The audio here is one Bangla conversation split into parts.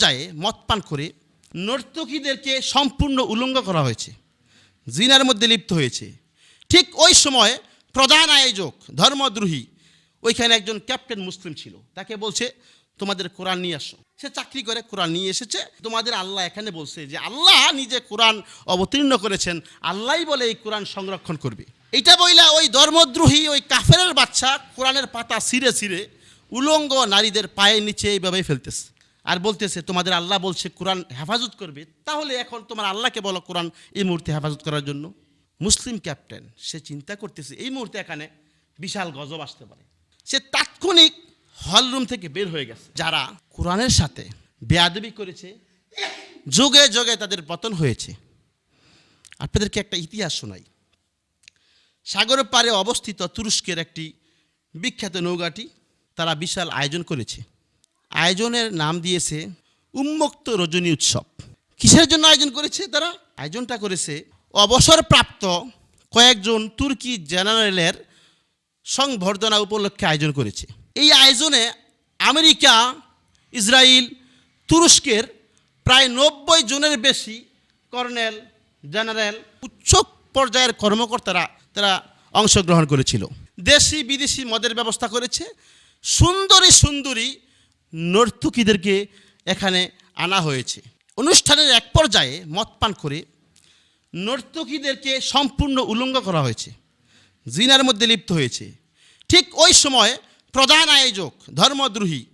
পর্যায়ে মদ পান করে নর্তকীদেরকে সম্পূর্ণ উলঙ্গ করা হয়েছে, জিনার মধ্যে লিপ্ত হয়েছে। ঠিক ওই সময় প্রধান আয়োজক, ধর্মদ্রোহী, ওইখানে একজন ক্যাপ্টেন মুসলিম ছিল। তাকে বলছে, তোমাদের কোরআন নিয়ে আসো। সে চাকরি করে, কোরআন নিয়ে এসেছে। তোমাদের আল্লাহ এখানে বলছে যে, আল্লাহ নিজে কোরআন অবতীর্ণ করেছেন। আল্লাহই বলে এই কোরআন সংরক্ষণ করবে। এটা বইলা ওই ধর্মদ্রোহী, ওই কাফেরের বাচ্চা কোরআনের পাতা ছিঁড়ে ছিঁড়ে উলঙ্গ নারীদের পায়ের নিচে এইভাবেই ফেলতেছে। আর বলতেছে, তোমাদের আল্লাহ বলছে কোরআন হেফাজত করবে, তাহলে এখন তোমার আল্লাহকে বলো কোরআন এই মুহূর্তে হেফাজত করার জন্য। মুসলিম ক্যাপ্টেন, সে চিন্তা করতেছে, এই মুহূর্তে এখানে বিশাল গজব আসতে পারে। সে তাৎক্ষণিক হলরুম থেকে বের হয়ে গেছে। যারা কোরআনের সাথে বেয়াদবি করেছে, যুগে যুগে তাদের পতন হয়েছে। আপনাদেরকে একটা ইতিহাস শোনাই। সাগরের পারে অবস্থিত তুরস্কের একটি বিখ্যাত নৌকাটি তারা বিশাল আয়োজন করেছে। আয়োজনের নাম দিয়েছে উন্মুক্ত রজনী উৎসব। কিসের জন্য আয়োজন করেছে তারা? আয়োজনটা করেছে অবসরপ্রাপ্ত কয়েকজন তুর্কি জেনারেলের সংবর্ধনা উপলক্ষে আয়োজন করেছে। এই আয়োজনে আমেরিকা ইসরায়েল তুরস্কের প্রায় নব্বই জনের বেশি কর্নেল, জেনারেল, উচ্চ পর্যায়ের কর্মকর্তারা তারা অংশগ্রহণ করেছিল। দেশি বিদেশি মদের ব্যবস্থা করেছে। সুন্দরী সুন্দরী নর্তকীদেরকে এখানে আনা হয়েছে। অনুষ্ঠানের এক পর্যায়ে মদ পান করে নর্তকীদেরকে সম্পূর্ণ উলঙ্গ করা হয়েছে। জিনার মধ্যে লিপ্ত হয়েছে। ঠিক ওই সময় প্রধান আয়োজক, ধর্মদ্রোহী,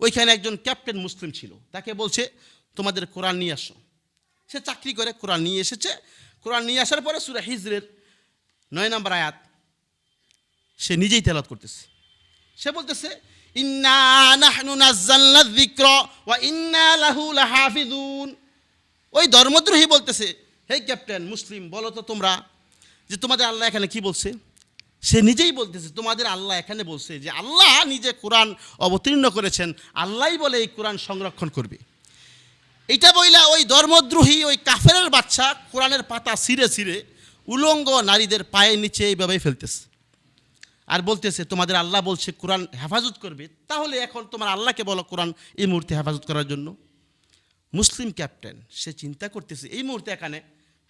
ওইখানে একজন ক্যাপ্টেন মুসলিম ছিল। তাকে বলছে, তোমাদের কোরআন নিয়ে আসো। সে চাকরি করে, কোরআন নিয়ে এসেছে। কোরআন নিয়ে আসার পরে সুরা হিজরের নয় নম্বর আয়াত সে নিজেই তেলাত করতেছে। সে বলতেছে ইন্না নাহনু নাজ্জালনা যিকর ওয়া ইন্না লাহু লাহাফিজুন ওই ধর্মদ্রোহী বলতেছে, হে ক্যাপ্টেন মুসলিম, বলো তো তোমরা যে তোমাদের আল্লাহ এখানে কি বলছে? সে নিজেই বলতেছে, তোমাদের আল্লাহ এখানে বলছে যে আল্লাহ নিজে কোরআন অবতীর্ণ করেছেন, আল্লাহই বলে এই কোরআন সংরক্ষণ করবে। এটা বইলা ওই ধর্মদ্রোহী, ওই কাফেরের বাচ্চা কোরআনের পাতা ছিঁড়ে ছিঁড়ে উলঙ্গ নারীদের পায়ের নিচে এইভাবেই ফেলতেছে। আর বলতেছে, তোমাদের আল্লাহ বলছে, কোরআন হেফাজত করবে। তাহলে এখন তোমার আল্লাহকে বলো কোরআন এই মুহূর্তে হেফাজত করার জন্য। মুসলিম ক্যাপ্টেন, সে চিন্তা করতেছে, এই মুহূর্তে এখানে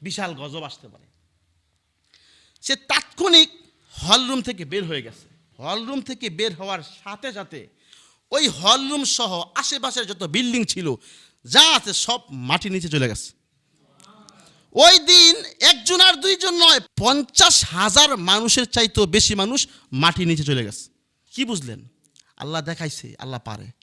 বিশাল গজব আসতে পারে। সে তাৎক্ষণিক হলরুম থেকে বের হয়ে গেছে। হলরুম থেকে বের হওয়ার সাথে সাথে ওই হলরুম সহ আশেপাশের যত বিল্ডিং ছিল, যা আছে সব মাটি নিচে চলে গেছে। ওই দিন একজন আর দুইজন নয়, পঞ্চাশ হাজার মানুষের চাইতেও বেশি মানুষ মাটি নিচে চলে গেছে। কি বুঝলেন? আল্লাহ দেখাইছে, আল্লাহ পারে।